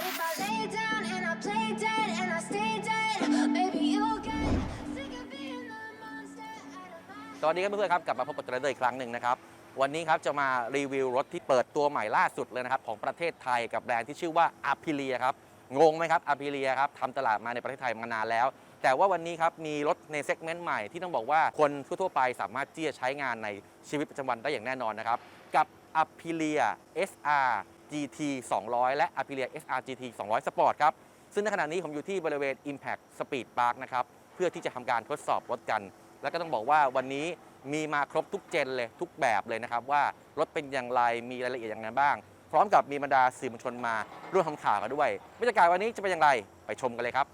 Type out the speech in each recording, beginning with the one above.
But if I lay down and I play dead and I stay dead, maybe you'll get sick of being the monster out of my สวัสดีครับเพื่อนๆครับกลับมาพบกับเรนเดอร์อีกครั้งหนึ่งนะครับ วันนี้ครับจะมารีวิวรถที่เปิดตัวใหม่ล่าสุดเลยนะครับ ของประเทศไทยกับแบรนด์ที่ชื่อว่า a p i l i a ครับงงไหมครับ a p i l i a ครับทำตลาดมาในประเทศไทยมานานแล้ว แต่ว่าวันนี้ครับมีรถในเซกเมนต์ใหม่ที่ต้องบอกว่าคนทั่วๆไปสามารถที่จะใช้งานในชีวิตประจำวันได้อย่างแน่นอนนะครับ กับ a p i l i a SR GT 200 และ Aprilia SR GT 200 Sport ครับ ซึ่งในขณะนี้ผมอยู่ที่บริเวณ Impact Speed Park นะครับ เพื่อที่จะทำการทดสอบรถกัน แล้วก็ต้องบอกว่าวันนี้มีมาครบทุกเจนเลยทุกแบบเลยนะครับ ว่ารถเป็นอย่างไรมีรายละเอียดอย่างไรบ้าง พร้อมกับมีบรรดาสื่อมวลชนมาร่วมทำข่าวกันด้วยบรรยากาศวันนี้จะเป็นอย่างไรไปชมกันเลยครับ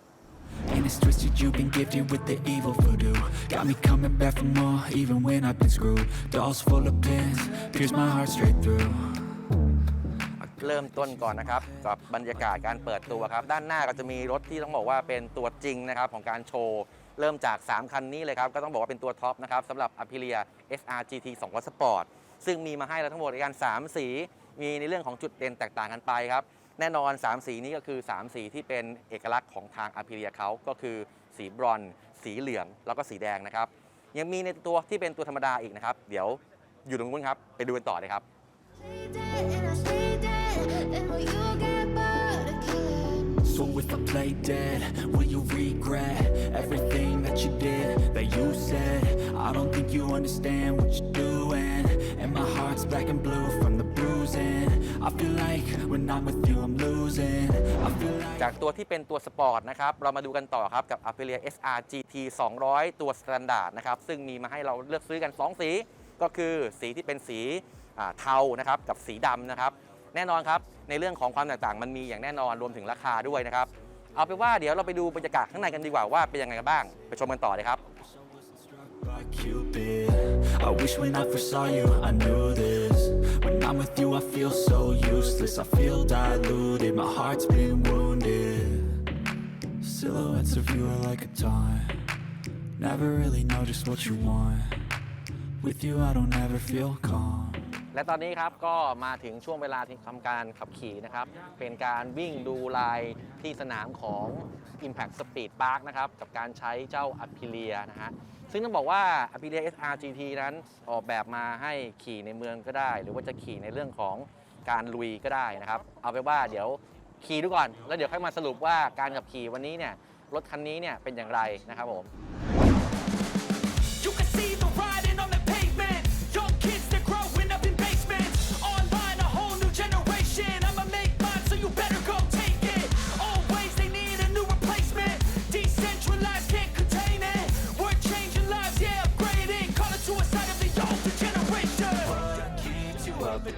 And it's twisted, you've been gifted with the evil voodoo Got me coming back for more, even when I've been screwed Dolls full of pins, pierce my heart straight through เริ่มต้นก่อนนะครับกับบรรยากาศการเปิดตัวครับ ด้านหน้าก็จะมีรถที่ต้องบอกว่าเป็นตัวจริงนะครับของการโชว์เริ่มจาก 3 คันนี้เลยครับ ก็ต้องบอกว่าเป็นตัวท็อปนะครับสำหรับ Aprilia SR GT 200 Sport ซึ่งมีมาให้เราทั้งหมดในการ 3 สี มีในเรื่องของจุดเด่นแตกต่างกันไปครับ แน่นอน 3 สีนี้ก็คือ 3 สีที่เป็นเอกลักษณ์ของทาง Aprilia เขาก็คือสีบรอนซ์สีเหลือง แล้วก็สีแดงนะครับ ยังมีในตัวที่เป็นตัวธรรมดาอีกนะครับ เดี๋ยวอยู่ตรงนู้นครับ ไปดูกันต่อเลยครับ then will you get bored of killing? So if I play dead, will you regret everything that you did, that you said? I don't think you understand what you're doing And my heart's black and blue from the bruising I feel like when I'm with you I'm losing I feel like จากตัวที่เป็นตัวสปอร์ตนะครับ เรามาดูกันต่อครับกับ Aprilia SR GT 200 ตัวสแตนดาร์ดนะครับ ซึ่งมีมาให้เราเลือกซื้อกัน 2 สี ก็คือสีที่เป็นสีอ่าเทานะครับ กับสีดำนะครับ แน่นอนครับ ในเรื่องของความแตกต่างมันมีอย่างแน่นอนรวมถึงราคาด้วยนะครับ เอาเป็นว่าเดี๋ยวเราไปดูบรรยากาศข้างในกันดีกว่าว่าเป็นยังไงกันบ้าง ไปชมกันต่อเลยครับ by Cupid I wish when I first saw you I knew this When I'm with you I feel so useless I feel diluted My heart's been wounded Silhouettes of you are like a taunt Never really know just what you want With you I don't ever feel calm และตอนนี้ครับก็มาถึงช่วงเวลาที่ทำการขับขี่นะครับ เป็นการวิ่งดูลายที่สนามของ Impact Speed Park นะครับ กับการใช้เจ้า Aprilia นะฮะ ซึ่งต้องบอกว่า Aprilia SR GT นั้นออกแบบมาให้ขี่ในเมืองก็ได้ หรือว่าจะขี่ในเรื่องของการลุยก็ได้นะครับ เอาไปว่าเดี๋ยวขี่ดูก่อน แล้วเดี๋ยวค่อยมาสรุปว่าการขับขี่วันนี้เนี่ยรถคันนี้เนี่ยเป็นอย่างไรนะครับผม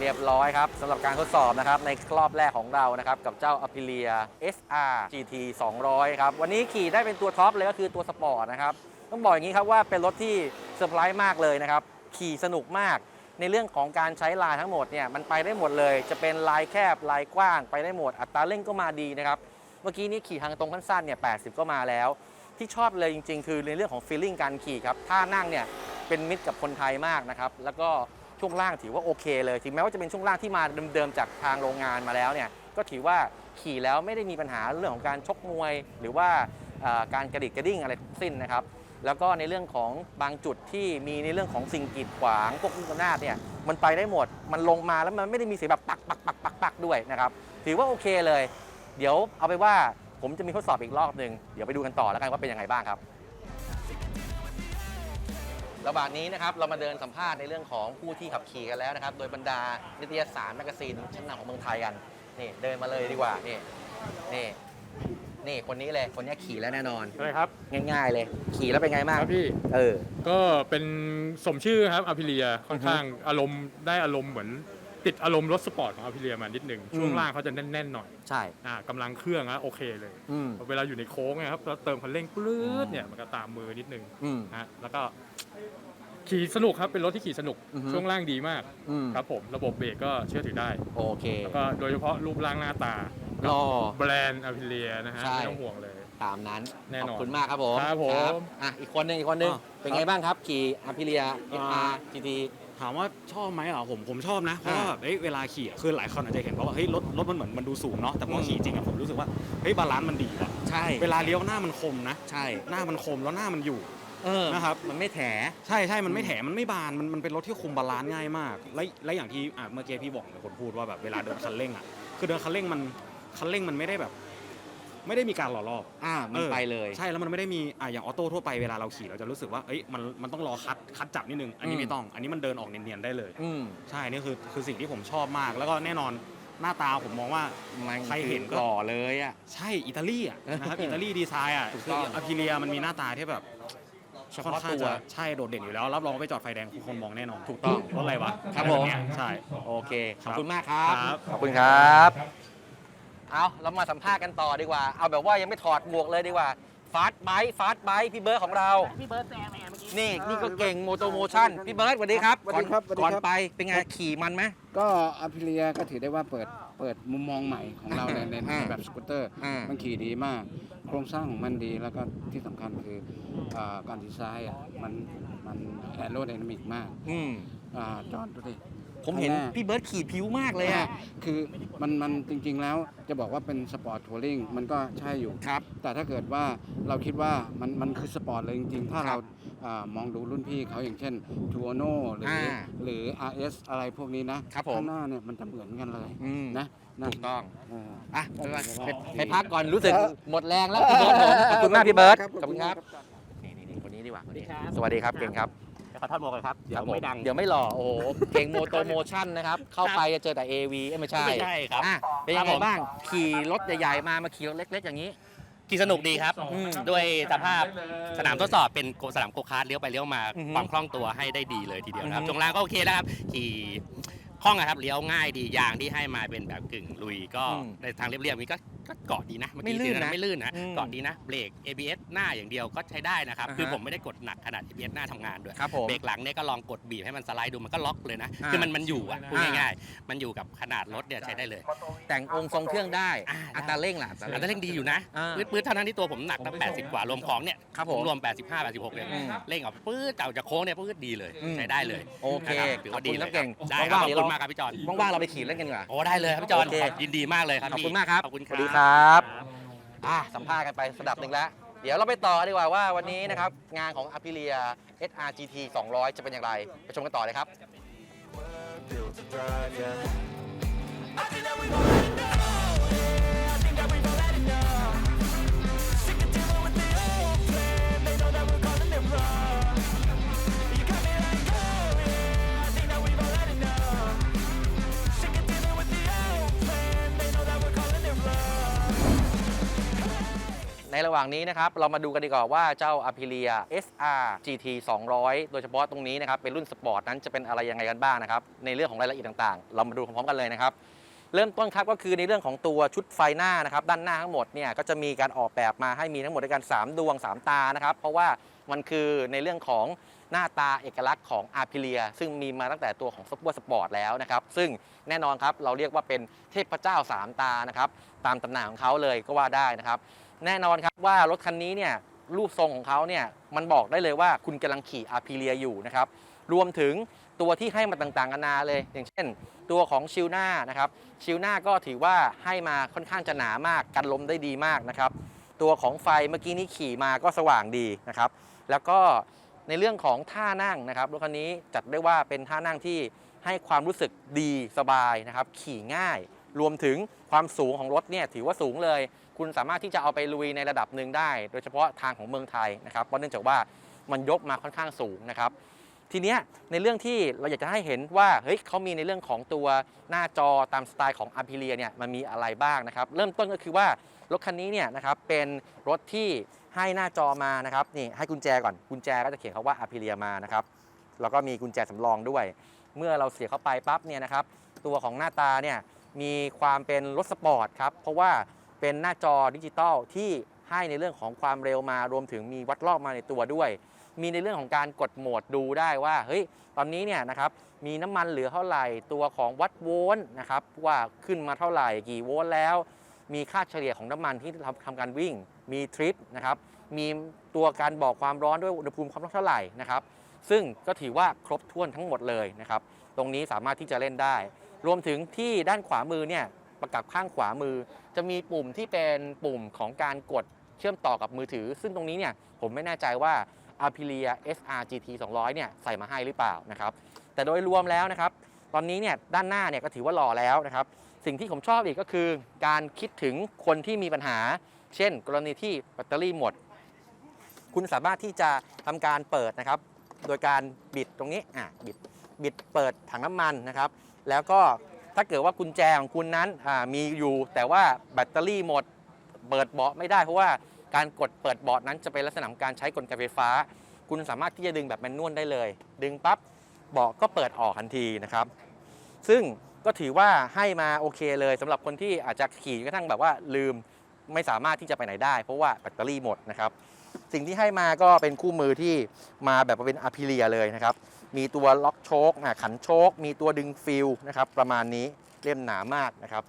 เรียบร้อยครับสำหรับการทดสอบนะครับในรอบแรกของเรานะครับกับเจ้า Aprilia SR GT 200 ครับ วันนี้ขี่ได้เป็นตัวท็อปเลยก็คือตัวสปอร์ตนะครับ ต้องบอกอย่างนี้ครับว่าเป็นรถที่เซอร์ไพรส์มากเลยนะครับ ขี่สนุกมาก ในเรื่องของการใช้ลายทั้งหมดเนี่ยมันไปได้หมดเลย จะเป็นลายแคบลายกว้างไปได้หมด อัตราเร่งก็มาดีนะครับเมื่อกี้นี้ขี่ทางตรงสั้นๆเนี่ย 80 ก็มาแล้ว ที่ชอบเลยจริง ๆ คือในเรื่องของฟีลลิ่งการขี่ครับท่านั่งเนี่ยเป็นมิตรกับคนไทยมากนะครับแล้วก็ ช่วงล่างถือว่าโอเคเลยถึงแม้ว่าจะเป็นช่วงล่างที่มาเดิมๆจากทางโรงงานมาแล้วเนี่ยก็ถือว่าขี่แล้วไม่ได้มีปัญหาเรื่องของการชกมวย หรือว่าการกระดิกกระดิ่งอะไรทั้งสิ้นนะครับแล้วก็ในเรื่องของบางจุดที่มีในเรื่องของสิ่งกีดขวางพวกลูกนาดเนี่ยมันไปได้หมด มันลงมาแล้วมันไม่ได้มีเสียงแบบปักปักปักปักปักด้วยนะครับถือว่าโอเคเลย เดี๋ยวเอาไปว่าผมจะมีทดสอบอีกรอบหนึ่งเดี๋ยวไปดูกันต่อแล้วกันว่าเป็นยังไงบ้างครับ ระหว่างนี้นะครับเรามาเดินสัมภาษณ์ในเรื่องของผู้ที่ขับขี่กันแล้วนะครับ โดยบรรดานิตยสารแมกกาซีนชั้นนำของเมืองไทยกันนี่เดินมาเลยดีกว่านี่นี่นี่คนนี้เลยคนนี้ขี่แล้วแน่นอน อะไรครับ ง่าย ๆ เลย ขี่แล้วเป็นไงบ้างครับพี่ เออ ก็เป็นสมชื่อครับอภิเลียค่อนข้างอารมณ์ได้อารมณ์เหมือนติดอารมณ์รถสปอร์ตของอภิเลียมานิดหนึ่งอืมช่วงล่างเขาจะแน่นๆหน่อยใช่ อ่ากำลังเครื่องนะโอเคเลย อืม เวลาอยู่ในโค้งเนะครับแล้วเติมคันเร่งปลื้ดเนี่ยมันก็ตามมือนิดนึงอืม นะแล้วก็ ขี่สนุกครับเป็นรถที่ขี่สนุกอือฮึช่วงล่างดีมากอืม ครับผมระบบเบรกก็เชื่อถือได้ โอเค แล้วก็โดยเฉพาะรูปร่างหน้าตารอแบรนด์อภิเลียนะฮะใช่ ไม่ต้องห่วงเลย ตามนั้น แน่นอนขอบคุณมากครับผมครับผมอะอีกคนหนึ่งอีกคนหนึ่งอะเป็นไงบ้างครับ ขี่อภิเลียอ่า SR GT ถามว่าชอบไหมเหรอผมผมชอบนะเพราะว่าอ่าเอ้ยเวลาขี่อะคือหลายคนอาจจะเห็นเพราะว่าเฮ้ยรถรถมันเหมือนมันดูสูงเนาะแต่พออม ขี่จริงอะผมรู้สึกว่าเฮ้ยบาลานซ์มันดีอะใช่ เวลาเลี้ยวหน้ามันคมนะ ใช่ หน้ามันคมแล้วหน้ามันอยู่ เออนะครับ มันไม่แถ ใช่ใช่มันไม่แถมมันไม่บาน มันมันเป็นรถที่คุมบาลานซ์ง่ายมาก และและอย่างที่อะเมื่อกี้พี่บอกเป็นคนพูดว่าแบบเวลาเดินคันเร่งอะคือเดินคันเร่งมันคันเร่งมันไม่ได้แบบ ไม่ได้มีการหล่อรอบอ่ามันออไปเลย ใช่แล้วมันไม่ได้มีอะอย่างออโต้ทั่วไปเวลาเราขี่เราจะรู้สึกว่าเอ้ยมันมันต้องรอคัดคัดจับนิดนึง อันนี้อืมไม่ต้อง อันนี้มันเดินออกเนียนๆได้เลย อืม ใช่นี่คือคือสิ่งที่ผมชอบมาก แล้วก็แน่นอนหน้าตาผมมองว่า มันใครเห็นก็ หล่อเลยอะ ใช่อิตาลีอะนะครับเอออิตาลีดีไซน์อะถูกคืต้อองอพิเลียมันมีหน้าตาที่แบบ เฉค่อนพาะข้างตัวจะใช่โดดเด่นอยู่แล้ว รับรองว่าไปจอดไฟแดงทุกคนมองแน่นอนถูกต้องรถอะไรวะครับอะไแผม เนี้ยใช่ โอเคขครัอบบคุณมากครับครับขอบคุณครับ เอาเรามาสัมภาษณ์กันต่อดีกว่า เอาแบบว่ายังไม่ถอดหมวกเลยดีกว่า ฟาสต์ไบค์ฟาสต์ไบค์พี่เบิร์ดของเรา พี่เบิร์ดแซมเมื่อกี้ นี่นี่ก็เก่งโมโตโมชั่นพี่เบิร์ดสวัสดีครับสวัสดีครับก่อนสวัสดีครับก่อนไปเป็นไงขี่มันไหม ก็อพิเลียก็ถือได้ว่าเปิดเปิดมุมมองใหม่ของเราในในในอ่าแบบสกูตเตอร์ อ่ามัมันขี่ดีมาก โครงสร้างของมันดีแล้วก็ที่สำคัญคืออาการดีไซน์อะมันมันแอโรไดนามิกมากอืม อ่าจอดดูดิผมเห็นข้างน้า พี่เบิร์ดขี่ผิวมากเลยอะคือมันมันจริงๆแล้วจะบอกว่าเป็นสปอร์ตทัวริงมันก็ใช่อยู่ ครับ แต่ถ้าเกิดว่าเราคิดว่ามันมันคือสปอร์ตเลยจริงๆ ถ้าครัเราบ อามองดูรุ่นพี่เขาอย่างเช่นทูโนหรืออ่าหรือ RS อะไรพวกนี้นะครับผม ข้างหน้าเนี่ยมันจะเหมือนกันเลยอืมนะนะถูกต้องเออ อะไปไปครับไปไปพักก่อนรู้สึกหมดแรงแล้วพี่เบิร์ดผมขอบคุณมากพี่เบิร์ดครับขอบคุณครับนี่นี่นี่คนนี้ดีกว่าคนนี้สวัสดีครับเก่งครับขอทอดหมวกเลยครับ เดี๋คยรัวบผมไม่ดังเดี๋ยวไม่หล่อโอ้โหเก่งโมโตโมชั่นนะครับ เข้าไปจะเจอแต่ AV เอ้ยไม่ใช่ไม่ใช่ครับ อะเป็นยังครัไงบผมบ้าง ขี่รถใหญ่ๆมามาขี่รถเล็ก ๆ อย่างนี้ ขี่สนุกดีครับ อืม ด้วยสภาพสนามทดสอบเป็นโกสนามโกคาร์ทเลี้ยวไปเลี้ยวมาอือฮึความคล่องตัวให้ได้ดีเลยทีเดียวนะครับอือฮึ ช่วงล่างก็โอเคแล้วครับขี่คล่องอะครับเลี้ยวง่ายดียางที่ให้มาเป็นแบบกึ่งลุยก็อืม ในทางเรียบๆนี้ก็ ก็เกาะดีนะเมื่อไม่กี้ลื่นที่นะไม่ลื่นนะอืมเกาะดีนะเบรก ABS หน้าอย่างเดียวก็ใช้ได้นะครับอ่าฮะคือผมไม่ได้กดหนักขนาด ABS หน้าทำงานด้วยครับผมเบรกหลังเนี่ยก็ลองกดบีบให้มันสไลด์ดูมันก็ล็อกเลยนะอ่าคือมันมันอยู่อะพูดอ่า ง่ายๆมันอยู่กับขนาดรถเนี่ยใช้ได้เลยแต่งองค์ทรงเครื่องได้อ่าอัตราเร่งล่ะอันนั้นเร่งดีอยู่นะอ่าปื๊ดๆเท่านั้นที่ตัวผมหนักตั้ง80 กว่า รวมของเนี่ยครับผม รวม 85 86เนี่ยอืม เร่งออกปื๊ดเก่าจากโค้งเนี่ยปื๊ดดีเลยอืม ใช้ได้เลยโอเคนะครับถือว่าดีขอบคุณเลครับยเก่งได้ครับว่างขๆอบเดี๋ยวคุเราณมากครับพี่จอน ว่างๆเราไปขี่เล่นกันดีกว่า โอ้ได้เลยครับพี่จอนโอเคยินดีมากเลยครับขอบพี่คุณมากครับ ขอบคุณคสรัวับสดีครับอะสัมภาษณ์กันไปสดับหนึ่งแล้ว เดี๋ยวเราไปต่อดีกว่าว่าวันนี้นะครับ งานของ Aprilia SRGT 200 จะเป็นอย่างไร ไปชมกันต่อเลยครับ built to thrive, yeah. I think that we've all ในระหว่างนี้นะครับเรามาดูกันดีกว่าว่าเจ้า Aprilia SR GT 200 โดยเฉพาะตรงนี้นะครับเป็นรุ่นสปอร์ตนั้นจะเป็นอะไรยังไงกันบ้างนะครับในเรื่องของรายละเอียดต่างๆ เรามาดูพร้อมๆกันเลยนะครับเริ่มต้นครับก็คือในเรื่องของตัวชุดไฟหน้านะครับด้านหน้าทั้งหมดเนี่ยก็จะมีการออกแบบมาให้มีทั้งหมดด้วยกัน 3 ดวง 3 ตานะครับเพราะว่ามันคือในเรื่องของหน้าตาเอกลักษณ์ของ Aprilia ซึ่งมีมาตั้งแต่ตัวของ Super Sport แล้วนะครับ ซึ่งแน่นอนครับเราเรียกว่าเป็นเทพเจ้า 3 ตานะครับ ตามตำนานของเขาเลยก็ว่าได้นะครับ แน่นอนครับว่ารถคันนี้เนี่ยรูปทรงของเขาเนี่ยมันบอกได้เลยว่าคุณกำลังขี่อาพิเลียอยู่นะครับรวมถึงตัวที่ให้มาต่างๆนานาเลย อย่างเช่น ตัวของชิลหน้านะครับชิลหน้าก็ถือว่าให้มาค่อนข้างจะหนามากกันลมได้ดีมากนะครับ ตัวของไฟเมื่อกี้นี้ขี่มาก็สว่างดีนะครับ แล้วก็ในเรื่องของท่านั่งนะครับรถคันนี้จัดได้ว่าเป็นท่านั่งที่ให้ความรู้สึกดีสบายนะครับ ขี่ง่าย รวมถึงความสูงของรถเนี่ยถือว่าสูงเลย คุณสามารถที่จะเอาไปลุยในระดับหนึ่งได้ โดยเฉพาะทางของเมืองไทยนะครับเพราะเนื่องจากว่ามันยกมาค่อนข้างสูงนะครับ ทีเนี้ยในเรื่องที่เราอยากจะให้เห็นว่าเฮ้ยเขามีในเรื่องของตัวหน้าจอตามสไตล์ของอา p ิเลียเนี่ยมันมีอะไรบ้างนะครับ เริ่มต้นก็คือว่ารถคันนี้เนี่ยนะครับเป็นรถที่ให้หน้าจอมานะครับนี่ให้กุญแจก่อนกุญแจก็จะเขียนคาว่าอา p ิเลียมานะครับแล้วก็มีกุญแจสำรองด้วย เมื่อเราเสียเข้าไปปั๊บเนี่ยนะครับตัวของหน้าตาเนี่ยมีความเป็นรถสปอร์ตครับเพราะว่า เป็นหน้าจอดิจิตอลที่ให้ในเรื่องของความเร็วมารวมถึงมีวัดรอบมาในตัวด้วย มีในเรื่องของการกดโหมดดูได้ว่าเฮ้ยตอนนี้เนี่ยนะครับมีน้ำมันเหลือเท่าไหร่ตัวของวัดโวลต์นะครับว่าขึ้นมาเท่าไหร่กี่โวลต์แล้ว มีค่าเฉลี่ยของน้ำมันที่ทำทำการวิ่ง มีทริปนะครับมีตัวการบอกความร้อนด้วยอุณหภูมิความร้อนเท่าไหร่นะครับซึ่งก็ถือว่าครบถ้วนทั้งหมดเลยนะครับ ตรงนี้สามารถที่จะเล่นได้ รวมถึงที่ด้านขวามือเนี่ย ประกับข้างขวามือ จะมีปุ่มที่เป็นปุ่มของการกดเชื่อมต่อกับมือถือ ซึ่งตรงนี้เนี่ยผมไม่แน่ใจว่า a p i l i a SR GT 200เนี่ยใส่มาให้หรือเปล่านะครับแต่โดยรวมแล้วนะครับ ตอนนี้เนี่ยด้านหน้าเนี่ยก็ถือว่าหล่อแล้วนะครับ สิ่งที่ผมชอบอีกก็คือ การคิดถึงคนที่มีปัญหา เช่น กรณีที่แบตเตอรี่หมด คุณสามารถที่จะทำการเปิดนะครับ โดยการบิดตรงนี้อะบิดบิดเปิดถังน้ำมันนะครับ แล้วก็ ถ้าเกิดว่ากุญแจของคุณนั้นมีอยู่ แต่ว่าแบตเตอรี่หมดเปิดเบาะไม่ได้เพราะว่าการกดเปิดเบาะนั้นจะเป็นลักษณะของการใช้กลไกไฟฟ้า คุณสามารถที่จะดึงแบบแมนนวลได้เลย ดึงปั๊บเบาะก็เปิดออกทันทีนะครับ ซึ่งก็ถือว่าให้มาโอเคเลยสำหรับคนที่อาจจะขี่กระทั่งแบบว่าลืมไม่สามารถที่จะไปไหนได้ เพราะว่าแบตเตอรี่หมดนะครับ สิ่งที่ให้มาก็เป็นคู่มือที่มาแบบเป็นอะพิเลียเลยนะครับ มีตัวล็อกโชคขันโชค มีตัวดึงฟิลนะครับประมาณนี้เล่มหนามากนะครับ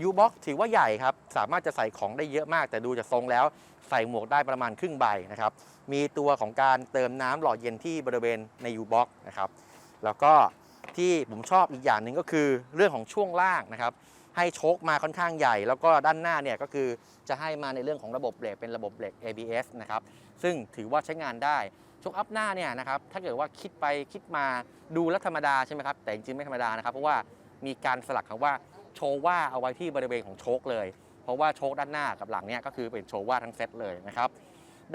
ยูบ็อกถือว่าใหญ่ครับ สามารถจะใส่ของได้เยอะมาก แต่ดูจากทรงแล้วใส่หมวกได้ประมาณครึ่งใบนะครับ มีตัวของการเติมน้ำหล่อเย็นที่บริเวณในยูบ็อกนะครับ แล้วก็ที่ผมชอบอีกอย่างหนึ่งก็คือเรื่องของช่วงล่างนะครับ ให้โชคมาค่อนข้างใหญ่ แล้วก็ด้านหน้าเนี่ยก็คือจะให้มาในเรื่องของระบบเบรกเป็นระบบเบรก ABS นะครับ ซึ่งถือว่าใช้งานได้ ชคอัพหน้าเนี่ยนะครับถ้าเกิดว่าคิดไปคิดมาดูแล้วธรรมดาใช่ไหมครับแต่จริงๆไม่ธรรมดานะครับเพราะว่ามีการสลักคำว่าโชว่าเอาไว้ที่บริเวณของโชคเลย เพราะว่าโชคด้านหน้ากับหลังเนี่ยก็คือเป็นโชว่าทั้งเซตเลยนะครับ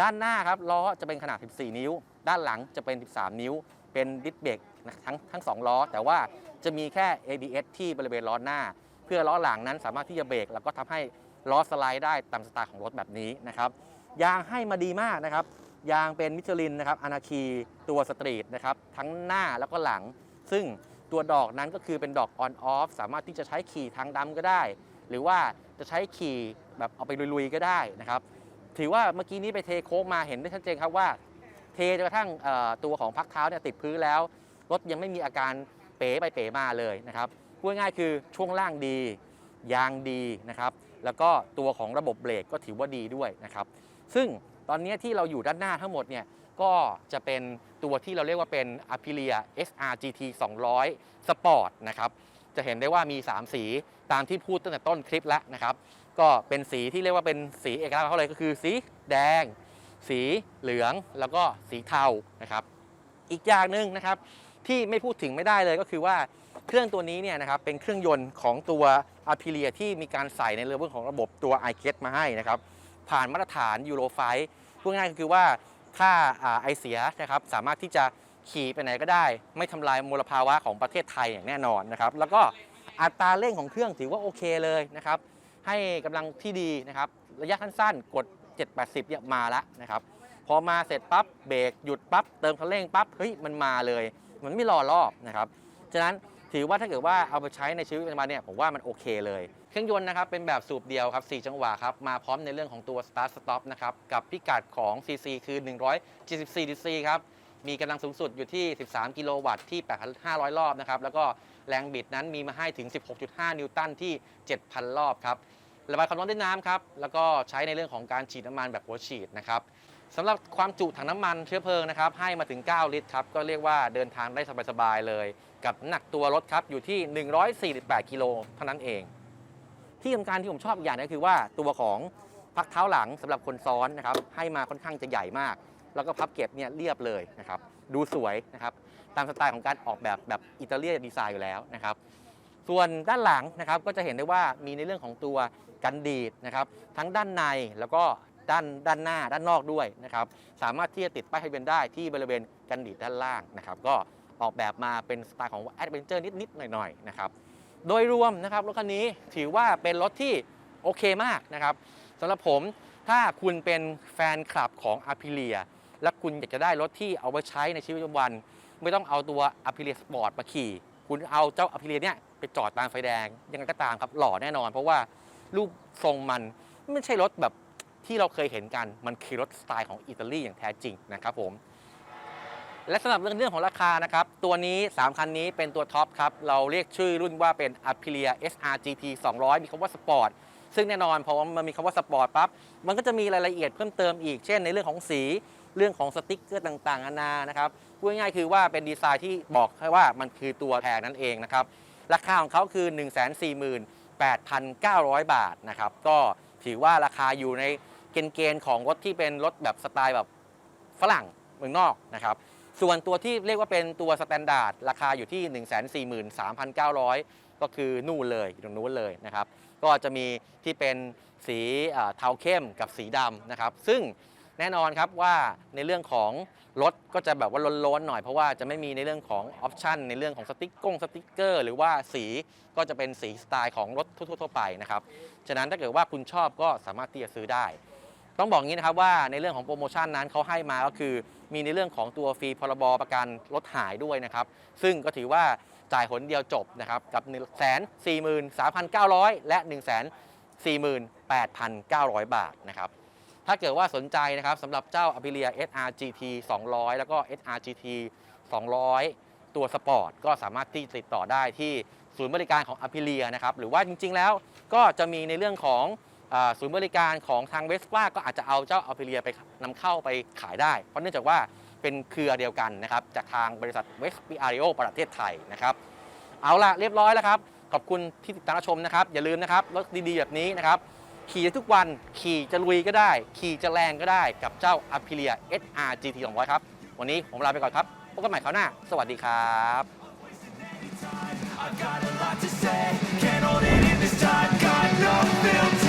ด้านหน้าครับล้อจะเป็นขนาด 14 นิ้ว ด้านหลังจะเป็น 13 นิ้ว เป็นดิสเบรกทั้งทั้ง2ล้อ แต่ว่าจะมีแค่ ABS ที่บริเวณล้อหน้า เพื่อล้อหลังนั้นสามารถที่จะเบรกแล้วก็ทำให้ล้อสไลด์ได้ตามสไตล์ของรถแบบนี้นะครับยางให้มาดีมากนะครับ ยางเป็นมิชลินนะครับอนาคีตัวสตรีทนะครับทั้งหน้าแล้วก็หลัง ซึ่งตัวดอกนั้นก็คือเป็นดอกออนออฟสามารถที่จะใช้ขี่ทางดำก็ได้ หรือว่าจะใช้ขี่แบบเอาไปลุยๆก็ได้นะครับถือว่าเมื่อกี้นี้ไปเทโค้งมาเห็นได้ชัดเจนครับว่า เทจนกระทั่งตัวของพักเท้าเนี่ยติดพื้นแล้ว รถยังไม่มีอาการเป๋ไปเป๋มาเลยนะครับพูดง่ายๆคือช่วงล่างดี ยางดีนะครับแล้วก็ตัวของระบบเบรกก็ถือว่าดีด้วยนะครับซึ่ง ตอนนี้ที่เราอยู่ด้านหน้าทั้งหมดเนี่ยก็จะเป็นตัวที่เราเรียกว่าเป็น Aprilia SR GT 200 Sport นะครับจะเห็นได้ว่ามี 3 สีตามที่พูดตั้งแต่ต้นคลิปแล้วนะครับ ก็เป็นสีที่เรียกว่าเป็นสีเอกลักษณ์เขาเลยก็คือสีแดง สีเหลืองแล้วก็สีเทานะครับอีกอย่างหนึ่งนะครับที่ไม่พูดถึงไม่ได้เลยก็คือว่าเครื่องตัวนี้เนี่ยนะครับเป็นเครื่องยนต์ของตัว a p r i l i a ที่มีการใส่ในเรื่องของระบบตัว i g e t มาให้นะครับผ่านมาตรฐานยูโรไฟ พูดง่ายก็คือว่าถ้าอ่าไอเสียนะครับสามารถที่จะขี่ไปไหนก็ได้ ไม่ทำลายมลภาวะของประเทศไทยอย่างแน่นอนนะครับแล้วก็อัตราเร่งของเครื่องถือว่าโอเคเลยนะครับให้กำลังที่ดีนะครับระยะสั้นๆกด 780เนี่ยมาแล้วนะครับพอมาเสร็จปั๊บเบรกหยุดปั๊บเติมคันเร่งปั๊บเฮ้ยมันมาเลย มันไม่รอรอบนะครับฉะนั้นถือว่าถ้าเกิดว่าเอาไปใช้ในชีวิตประจำวันเนี่ยผมว่ามันโอเคเลย เครื่องยนต์นะครับเป็นแบบสูบเดียวครับ 4 จังหวะครับ มาพร้อมในเรื่องของตัว start stop นะครับ กับพิกัดของ cc คือ 174 cc ครับ มีกำลังสูงสุดอยู่ที่ 13 กิโลวัตต์ที่ 8,500 รอบนะครับ แล้วก็แรงบิดนั้นมีมาให้ถึง 16.5 นิวตันที่ 7,000 รอบครับระบายความร้อนด้วยน้ำครับ แล้วก็ใช้ในเรื่องของการฉีดน้ำมันแบบหัวฉีดนะครับสำหรับความจุถังน้ำมันเชื้อเพลิงนะครับให้มาถึง 9 ลิตรครับ ก็เรียกว่าเดินทางได้สบายๆเลย กับน้ำหนักตัวรถครับอยู่ที่ 148 กิโลเท่านั้นเอง ที่สำคัญที่ผมชอบอย่างนึงคือว่าตัวของพักเท้าหลังสำหรับคนซ้อนนะครับให้มาค่อนข้างจะใหญ่มาก แล้วก็พับเก็บเนี่ยเรียบเลยนะครับดูสวยนะครับตามสไตล์ของการออกแบบแบบอิตาเลียนดีไซน์อยู่แล้วนะครับส่วนด้านหลังนะครับก็จะเห็นได้ว่ามีในเรื่องของตัวกันดีดนะครับทั้งด้านในแล้วก็ด้านด้านหน้าด้านนอกด้วยนะครับสามารถที่จะติดป้ายทะเบียนได้ที่บริเวณกันดีดด้านล่างนะครับก็ออกแบบมาเป็นสไตล์ของแอดเวนเจอร์นิดๆหน่อยๆนะครับ โดยรวมนะครับรถคันนี้ถือว่าเป็นรถที่โอเคมากนะครับสำหรับผมถ้าคุณเป็นแฟนคลับของ a p i l i a และคุณอยากจะได้รถที่เอาไว้ใช้ในชีวิตประจำวัน ไม่ต้องเอาตัว a p i l i a Sport มาขี่ คุณเอาเจ้า a p i l i a เนี่ยไปจอดตามไฟแดง ยังไงก็ตามครับหล่อแน่นอน เพราะว่ารูปทรงมันไม่ใช่รถแบบที่เราเคยเห็นกันมันคือรถสไตล์ของอิตาลีอย่างแท้จริงนะครับผม และสำหรับเรื่องเรื่องของราคานะครับ ตัวนี้ 3 คันนี้เป็นตัวท็อปครับ เราเรียกชื่อรุ่นว่าเป็น Aprilia SR GT 200 มีคำว่าสปอร์ตซึ่งแน่นอนพอมันมีคำว่าสปอร์ตปั๊บมันก็จะมีรายละเอียดเพิ่มเติมอีก เช่นในเรื่องของสีเรื่องของสติ๊กเกอร์ต่างๆนานานะครับพูดง่ายๆคือว่าเป็นดีไซน์ที่บอกแค่ว่ามันคือตัวแพงนั่นเองนะครับราคาของเขาคือ 148,900 บาทนะครับก็ถือว่าราคาอยู่ในเกณฑ์ของรถที่เป็นรถแบบสไตล์แบบฝรั่งเมืองนอกนะครับ ส่วนตัวที่เรียกว่าเป็นตัวสแตนดาร์ดราคาอยู่ที่ 143,900 ก็คือนู่นเลยตรงนู้นเลยนะครับ ก็จะมีที่เป็นสีเอ่อเทาเข้มกับสีดำนะครับ ซึ่งแน่นอนครับว่าในเรื่องของรถก็จะแบบว่าล้นๆหน่อยเพราะว่าจะไม่มีในเรื่องของออปชันในเรื่องของสติ๊กกงสติ๊กเกอร์ หรือว่าสีก็จะเป็นสีสไตล์ของรถทั่วๆไปนะครับ ฉะนั้นถ้าเกิดว่าคุณชอบก็สามารถที่จะซื้อได้ ต้องบอกงี้นะครับว่าในเรื่องของโปรโมชั่นนั้นเขาให้มาก็คือ มีในเรื่องของตัวฟรีพรบประกันรถหายด้วยนะครับ ซึ่งก็ถือว่าจ่ายหนเดียวจบนะครับกับ 1 4 3 9 0 0 และ 1 4 8 9 0 0 บาทนะครับถ้าเกิดว่าสนใจนะครับสำหรับเจ้า Aprilia SR GT 200 แล้วก็ SR GT 200 ตัวสปอร์ตก็สามารถที่ติดต่อได้ที่ศูนย์บริการของ Aprilia นะครับหรือว่าจริงๆแล้วก็จะมีในเรื่องของ ศูนย์บริการของทางเวสป้าก็อาจจะเอาเจ้าอัลเพเรียไปนำเข้าไปขายได้ เพราะเนื่องจากว่าเป็นเครือเดียวกันนะครับจากทางบริษัทเวสปิอาริโอประเทศไทยนะครับเอาละเรียบร้อยแล้วครับ ขอบคุณที่ติดตามชมนะครับ อย่าลืมนะครับรถดีๆแบบนี้นะครับ ขี่ทุกวันขี่จะลุยก็ได้ ขี่จะแรงก็ได้กับเจ้าอัพิเรีย SR GT 200 ครับ วันนี้ผมลาไปก่อนครับพบกันใหม่คราวหน้า สวัสดีครับ I got a lot to say. Can't hold it in this time. Got no filter.